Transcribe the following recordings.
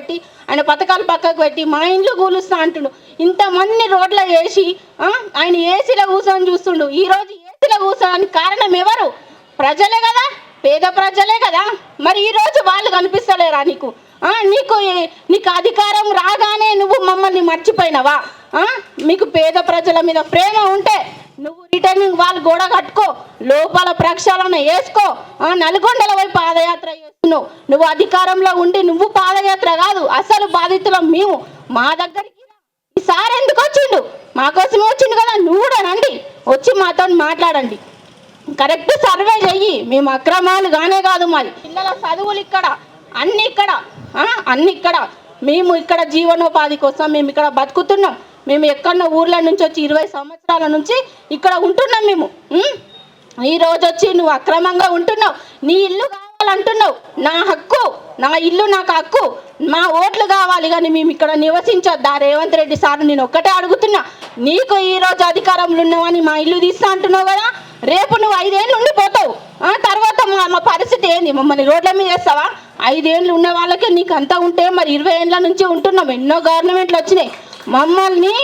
పెట్టి ఆయన పథకాలు పక్కకు పెట్టి మా ఇంట్లో కూలుస్తా అంటుండు. ఇంతమంది రోడ్ల వేసి ఆయన ఏసీలో కూర్చొని చూస్తుండు. ఈ రోజు ఏసీలో కూర్చోడానికి కారణం ఎవరు? ప్రజలే కదా పేద ప్రజలే కదా. మరి ఈ రోజు వాళ్ళు కనిపిస్తలేరా నీకు? ఆ, నీకు నీకు అధికారం రాగానే నువ్వు మమ్మల్ని మర్చిపోయినవా? ఆ? మీకు పేద ప్రజల మీద ప్రేమ ఉంటే నువ్వు వాళ్ళు గోడ కట్టుకో లోపల ప్రక్షాళన వేసుకో. ఆ, నల్గొండల వైపు పాదయాత్ర చేస్తున్నావు. నువ్వు అధికారంలో ఉండి నువ్వు పాదయాత్ర కాదు అసలు బాధితులం మేము. మా దగ్గరికి ఈసారి ఎందుకు వచ్చిండు? మాకోసమే వచ్చిండు కదా నువ్వు కూడా రండి. వచ్చి మాతో మాట్లాడండి. కరెక్ట్ సర్వే చెయ్యి. మేము అక్రమాలు గానే కాదు మాది. పిల్లల చదువులు ఇక్కడ అన్ని ఇక్కడ అన్నీ అన్ని ఇక్కడ. మేము ఇక్కడ జీవనోపాధి కోసం మేము ఇక్కడ బతుకుతున్నాం. మేము ఎక్కడో ఊర్ల నుంచి వచ్చి ఇరవై సంవత్సరాల నుంచి ఇక్కడ ఉంటున్నాం మేము. ఈ రోజు వచ్చి నువ్వు అక్రమంగా ఉంటున్నావు. నీ ఇల్లు కావాలంటున్నావు. నా హక్కు నా ఇల్లు నాకు హక్కు. మా ఓట్లు కావాలి కానీ మేము ఇక్కడ నివసించొద్దా. రేవంత్ రెడ్డి సార్ నేను ఒక్కటే అడుగుతున్నా. నీకు ఈ రోజు అధికారంలో ఉన్నావని మా ఇల్లు తీస్తా అంటున్నావు కదా? రేపు నువ్వు ఐదేళ్ళు ఉండిపోతావు. ఆ తర్వాత మా మా పరిస్థితి ఏంది? మమ్మల్ని రోడ్ల మీద వేస్తావా? ఐదేళ్ళు ఉన్న వాళ్ళకే నీకు అంతా ఉంటే మరి ఇరవై ఏళ్ళ నుంచి ఉంటున్నాం. ఎన్నో గవర్నమెంట్లు వచ్చినాయి. మమ్మల్ని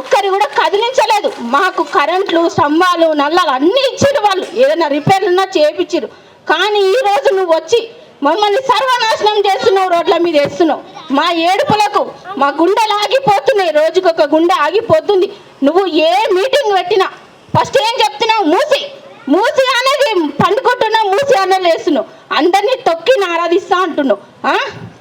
ఒక్కరి కూడా కదిలించలేదు. మాకు కరెంట్లు స్తంభాలు నల్లాలు అన్నీ ఇచ్చారు వాళ్ళు. ఏదైనా రిపేర్లు ఉన్నా చేపించారు కానీ ఈ రోజు నువ్వు వచ్చి మమ్మల్ని సర్వనాశనం చేస్తున్నావు రోడ్ల మీద వేస్తున్నావు. మా ఏడుపులకు మా గుండెలు ఆగిపోతున్నాయి రోజుకొక గుండె ఆగిపోతుంది. నువ్వు ఏ మీటింగ్ పెట్టినా ఫస్ట్ ఏం చెప్తున్నావు? మూసి. మూసి అనేది పండుకుంటున్నావు మూసి అనేది వేస్తున్నావు. అందరినీ తొక్కి ఆరాధిస్తా అంటున్నావు.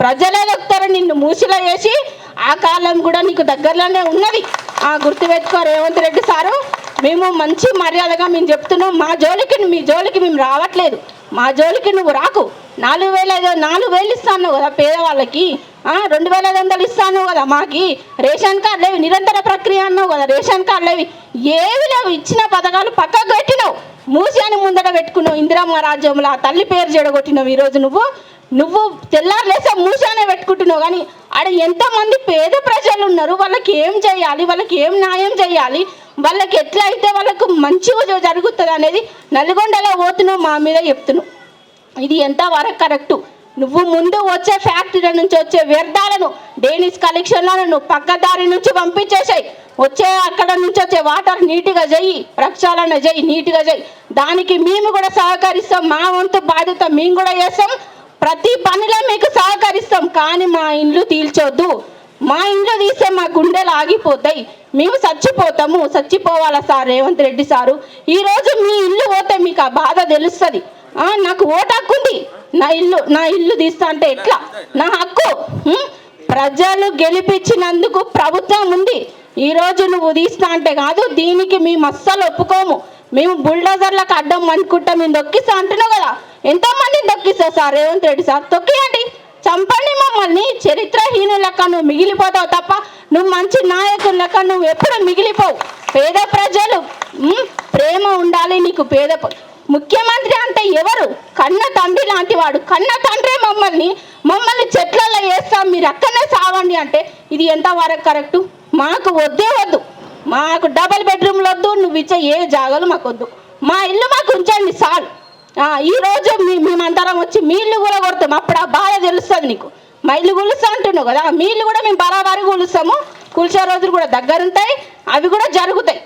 ప్రజలే దొక్కుతారు నిన్ను మూసిలో వేసి ఆ కాలం కూడా నీకు దగ్గరలోనే ఉన్నది. ఆ గుర్తుపెట్టుకో రేవంత్ రెడ్డి సారు. మేము మంచి మర్యాదగా మేము చెప్తున్నాం. మా జోలికి మీ జోలికి మేము రావట్లేదు. మా జోలికి నువ్వు రాకు. నాలుగు వేల ఐదు నాలుగు వేలు ఇస్తాను కదా పేదవాళ్ళకి. రెండు వేల ఐదు వందలు ఇస్తాను కదా మాకి. రేషన్ కార్డు లేవి నిరంతర ప్రక్రియ అన్నావు కదా రేషన్ కార్డు లేవి. ఏవి లేవు ఇచ్చిన పథకాలు పక్కకు పెట్టినావు. మూసి అని పెట్టుకున్నావు. ఇందిరమ్మ రాజ్యంలో ఆ తల్లి పేరు చెడగొట్టినావు ఈరోజు నువ్వు. నువ్వు తెల్లారులేసే మూసానే పెట్టుకుంటున్నావు కానీ ఆడ ఎంతమంది పేద ప్రజలు ఉన్నారు వాళ్ళకి ఏం చేయాలి? వాళ్ళకి ఏం న్యాయం చేయాలి? వాళ్ళకి ఎట్లా అయితే వాళ్ళకు మంచిగా జరుగుతుంది అనేది నల్గొండలో పోతున్నావు మా మీద చెప్తున్నావు. ఇది ఎంత వరకు కరెక్టు? నువ్వు ముందు వచ్చే ఫ్యాక్టరీల నుంచి వచ్చే వ్యర్థాలను డేనిస్ కలెక్షన్లను నువ్వు పక్కదారి నుంచి పంపించేసాయి. వచ్చే అక్కడ నుంచి వచ్చే వాటర్ నీట్గా చేయి ప్రక్షాళన చేయి నీట్గా చేయి. దానికి మేము కూడా సహకరిస్తాం మా వంతు బాధ్యత మేము కూడా చేస్తాం. ప్రతి పనిలో మీకు సహకరిస్తాం కానీ మా ఇండ్లు తీల్చొద్దు. మా ఇంట్లో తీసే మా గుండెలు ఆగిపోతాయి. మేము చచ్చిపోతాము. చచ్చిపోవాలా సార్ రేవంత్ రెడ్డి సారు? ఈరోజు మీ ఇల్లు పోతే మీకు ఆ బాధ తెలుస్తుంది. నాకు ఓటు ఉంది. నా ఇల్లు నా ఇల్లు తీస్తా అంటే ఎట్లా? నా హక్కు? ప్రజలు గెలిపించినందుకు ప్రభుత్వం ఉంది. ఈరోజు నువ్వు తీస్తా అంటే కాదు దీనికి మేము అస్సలు ఒప్పుకోము. మేము బుల్డోజర్లకు అడ్డం అనుకుంటా. మేము దొక్కిస్తా అంటున్నావు కదా. ఎంతోమంది దొక్కిస్తావు సార్ రేవంత్ రెడ్డి సార్? తొక్కియండి. చంపండి మమ్మల్ని. చరిత్రహీనుల లెక్క నువ్వు మిగిలిపోతావు తప్ప నువ్వు మంచి నాయకుల లెక్క నువ్వు ఎప్పుడు మిగిలిపోవు. పేద ప్రజలు ప్రేమ ఉండాలి నీకు పేద ముఖ్యమంత్రి అంటే ఎవరు? కన్న తండ్రి లాంటి వాడు. కన్న తండ్రే మమ్మల్ని. మమ్మల్ని చెట్లలో వేస్తాం మీరు అక్కడనే సావండి అంటే ఇది ఎంత వరకు కరెక్టు? మాకు వద్దే వద్దు. మాకు డబల్ బెడ్రూమ్లు వద్దు నువ్వు ఇచ్చే ఏ జాగాలు మాకు వద్దు మా ఇల్లు మాకు ఉంచండి చాలు ఈ రోజు మేమందరం వచ్చి మీళ్ళు కూడా కొడతాం. అప్పుడు ఆ బాధ తెలుస్తుంది నీకు. మైళ్ళు ఇల్లు కూలుస్తా అంటున్నావు కదా మీళ్ళు కూడా మేము బరాబరి కూలుస్తాము. కూల్చే రోజులు కూడా దగ్గరుంటాయి అవి కూడా జరుగుతాయి.